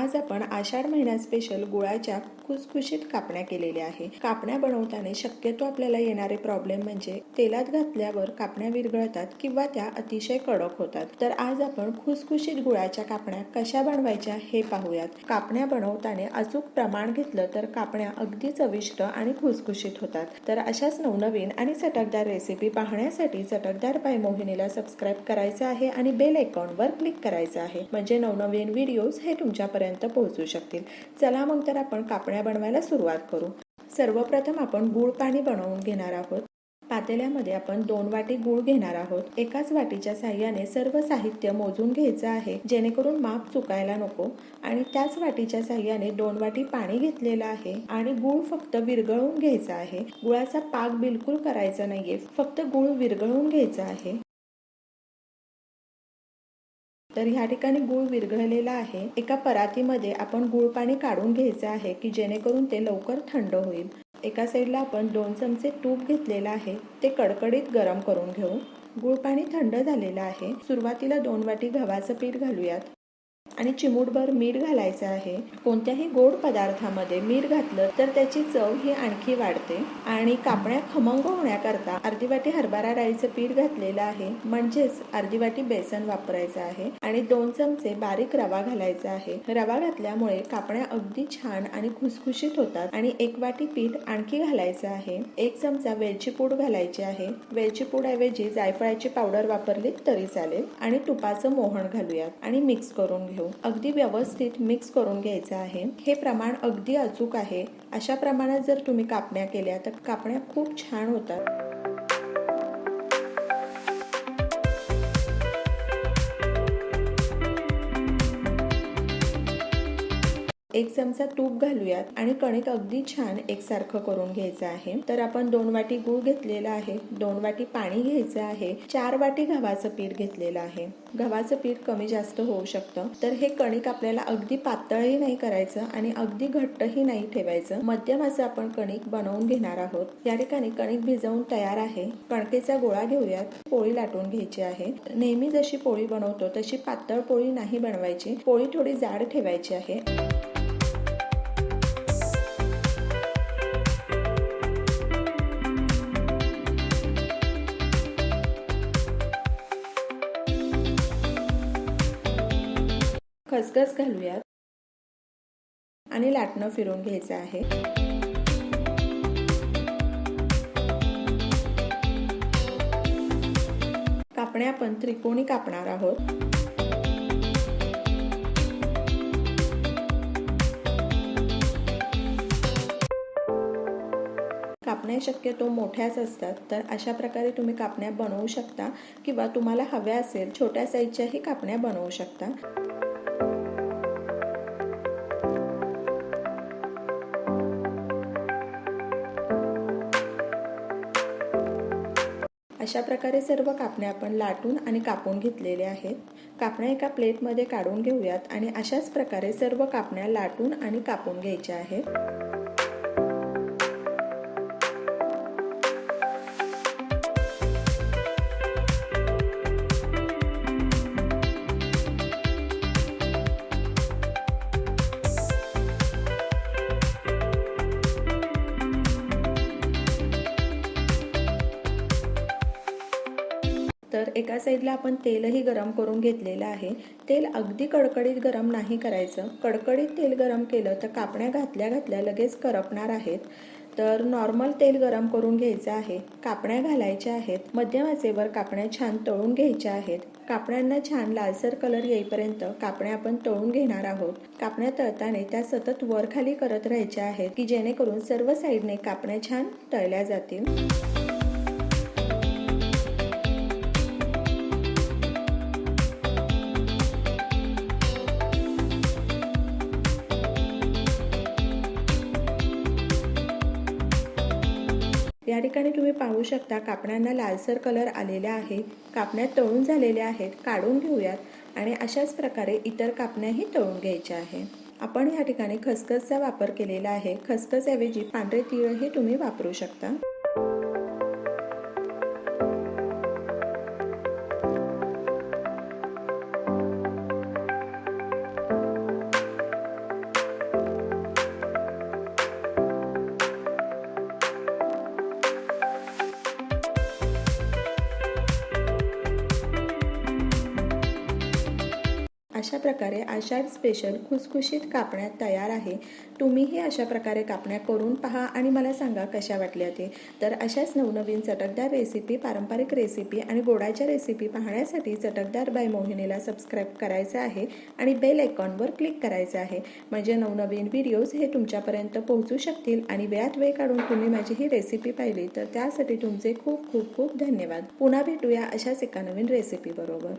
आज आपण आषाढ महिन्यात स्पेशल गुळाच्या खुसखुशीत कापण्या केलेल्या आहे. कापण्या बनवताना शक्यतो आपल्याला येणारे प्रॉब्लेम म्हणजे तेलात घातल्यावर कापण्या विरघळतात किंवा त्या अतिशय कडक होतात. तर आज आपण खुसखुशीत गुळाच्या कापण्या कशा बनवायच्या हे पाहूयात. कापण्या बनवताना अचूक प्रमाण घेतलं तर कापण्या अगदी चविष्ट आणि खुसखुशीत होतात. तर अशाच नवनवीन आणि चटकदार रेसिपी पाहण्यासाठी चटकदार पाय मोहिनीला सबस्क्राईब करायचं आहे आणि बेल आयकॉनवर क्लिक करायचं आहे. म्हणजे नवनवीन व्हिडिओज हे तुमच्यापर्यंत पोहोचू शकतील. चला मग तर आपण कापण्या बनवायला सुरुवात करू. सर्वप्रथम आपण गूळ पाणी बनवून घेणार आहोत. पातेल्यामध्ये आपण दोन वाटी गूळ घेणार आहोत. एकाच वाटीच्या साह्याने सर्व साहित्य मोजून घ्यायचं आहे. जेणेकरून माप चुकायला नको. आणि त्याच वाटीच्या साह्याने दोन वाटी पाणी घेतलेलं आहे. आणि गूळ फक्त विरघळून घ्यायचा आहे. गुळाचा पाक बिलकुल करायचा नाहीये. फक्त गूळ विरघळून घ्यायचा आहे. तर ह्या ठिकाणी गूळ विरघळलेला आहे. एका परातीमध्ये आपण गूळ पाणी काढून घ्यायचं आहे की जेणेकरून ते लवकर थंड होईल. एका साईडला आपण दोन चमचे तूप घेतलेलं आहे. ते कडकडीत गरम करून घेऊ. गूळ पाणी थंड झालेलं आहे. सुरुवातीला दोन वाटी गव्हाचं पीठ घालूयात. आणि चिमूटभर मीठ घालायचं आहे. कोणत्याही गोड पदार्थामध्ये मीठ घातलं तर त्याची चव ही आणखी वाढते. आणि कापण्या खमंग होण्याकरता अर्धी वाटी हरभरा डाळीचं पीठ घातलेलं आहे. म्हणजेच अर्धी वाटी बेसन वापरायचं आहे. आणि दोन चमचे बारीक रवा घालायचा आहे. रवा घातल्यामुळे कापण्या अगदी छान आणि खुसखुशीत होतात. आणि एक वाटी पीठ आणखी घालायचं आहे. एक चमचा वेलची पूड घालायची आहे. वेलची पूड ऐवजी जायफळाची पावडर वापरली तरी चालेल. आणि तुपाचं मोहन घालूयात. आणि मिक्स करून घेऊ. अगदी व्यवस्थित मिक्स करून घ्यायचं आहे. हे प्रमाण अगदी अचूक आहे. अशा प्रमाणात जर तुम्ही कापण्या केल्या तर कापण्या खूप छान होतात. एक चमचा तूप घालूयात आणि कणिक अगदी छान एकसारखं करून घ्यायचं आहे. तर आपण दोन वाटी गूळ घेतलेला आहे. दोन वाटी पाणी घ्यायचं आहे. चार वाटी गव्हाचं पीठ घेतलेलं आहे. गव्हाचं पीठ कमी जास्त होऊ शकतं. तर हे कणिक आपल्याला अगदी पातळही नाही करायचं आणि अगदी घट्टही नाही ठेवायचं. मध्यम असं आपण कणिक बनवून घेणार आहोत. या ठिकाणी कणिक भिजवून तयार आहे. कणकेचा गोळा घेऊयात. पोळी लाटून घ्यायची आहे. नेहमी जशी पोळी बनवतो तशी पातळ पोळी नाही बनवायची. पोळी थोडी जाड ठेवायची आहे. खसखस घालूयात. आणि लाटणं फिरून घ्यायचं आहे. कापण्या आपण त्रिकोणी कापणार आहोत. कापण्या शक्यतो मोठ्याच असतात तर अशा प्रकारे तुम्ही कापण्या बनवू शकता किंवा तुम्हाला हव्या असेल छोट्या साईजच्याही कापण्या बनवू शकता. अशा प्रकारे सर्व कापण्या आपण लाटून आणि कापून घेतलेल्या आहेत. कापण्या एका प्लेटमध्ये काढून घेऊयात आणि अशाच प्रकारे सर्व कापण्या लाटून आणि कापून घ्यायच्या आहेत. तर एका साईडला आपण तेलही गरम करून घेतलेलं आहे. तेल अगदी कडकडीत गरम नाही करायचं. कडकडीत तेल गरम केलं तर कापण्या घातल्या घातल्या लगेच करपणार आहेत. तर नॉर्मल तेल गरम करून घ्यायचं आहे. कापण्या घालायच्या आहेत. मध्यम आचेवर कापण्या छान तळून घ्यायच्या आहेत. कापण्यांना छान लालसर कलर येईपर्यंत कापण्या आपण तळून घेणार आहोत. कापण्या तळताना त्या सतत वर खाली करत राहायच्या आहेत की जेणेकरून सर्व साईडने कापण्या छान तळल्या जातील. या ठिकाणी तुम्ही पाहू शकता कापण्यांना लालसर कलर आलेला आहे कापण्या तळून झालेल्या आहेत. काढून घेऊयात. आणि अशाच प्रकारे इतर कापण्याही तळून घ्यायच्या आहे आपण या ठिकाणी खसखसचा वापर केलेला आहे. खसखसऐवजी पांढरे तिळही तुम्ही वापरू शकता. अशा प्रकारे आषाढ स्पेशल खुसखुशीत कापण्या तयार आहे. तुम्हीही अशा प्रकारे कापण्या करून पहा आणि मला सांगा कशा वाटल्या ते. तर अशाच नवनवीन चटकदार रेसिपी पारंपरिक रेसिपी आणि गोडाच्या रेसिपी पाहण्यासाठी चटकदार बाय मोहिनीला सबस्क्राईब करायचं आहे आणि बेल आयकॉनवर क्लिक करायचं आहे. म्हणजे नवनवीन व्हिडिओज हे तुमच्यापर्यंत पोहोचू शकतील आणि वेळात वेळ काढून तुम्ही माझी ही रेसिपी पाहिली तर त्यासाठी तुमचे खूप खूप खूप धन्यवाद. पुन्हा भेटूया अशाच एका नवीन रेसिपी बरोबर.